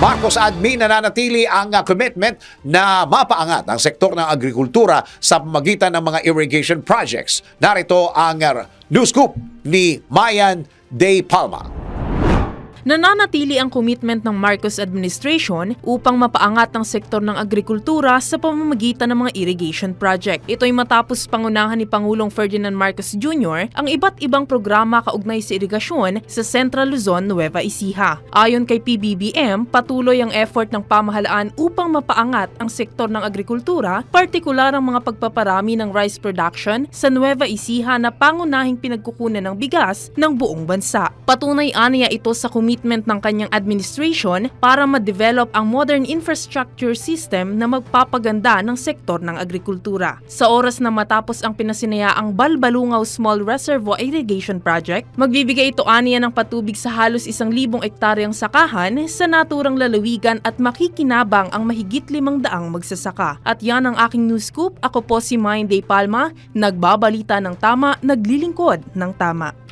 Marcos Admin nananatili ang uh, commitment na mapaangat ang sektor ng agrikultura sa pamagitan ng mga irrigation projects. Narito ang uh, news scoop ni Mayan De Palma. Nananatili ang commitment ng Marcos administration upang mapaangat ang sektor ng agrikultura sa pamamagitan ng mga irrigation project. Ito ay matapos pangunahan ni Pangulong Ferdinand Marcos Jr. ang iba't ibang programa kaugnay sa irigasyon sa Central Luzon, Nueva Ecija. Ayon kay PBBM, patuloy ang effort ng pamahalaan upang mapaangat ang sektor ng agrikultura, partikular ang mga pagpaparami ng rice production sa Nueva Ecija na pangunahing pinagkukunan ng bigas ng buong bansa. Patunay aniya ito sa commitment ng kanyang administration para ma-develop ang modern infrastructure system na magpapaganda ng sektor ng agrikultura. Sa oras na matapos ang pinasinayaang Balbalungaw Small Reservoir Irrigation Project, magbibigay ito aniya ng patubig sa halos isang libong ektaryang sakahan sa naturang lalawigan at makikinabang ang mahigit limang daang magsasaka. At yan ang aking news scoop. Ako po si Mind Day Palma, nagbabalita ng tama, naglilingkod ng tama.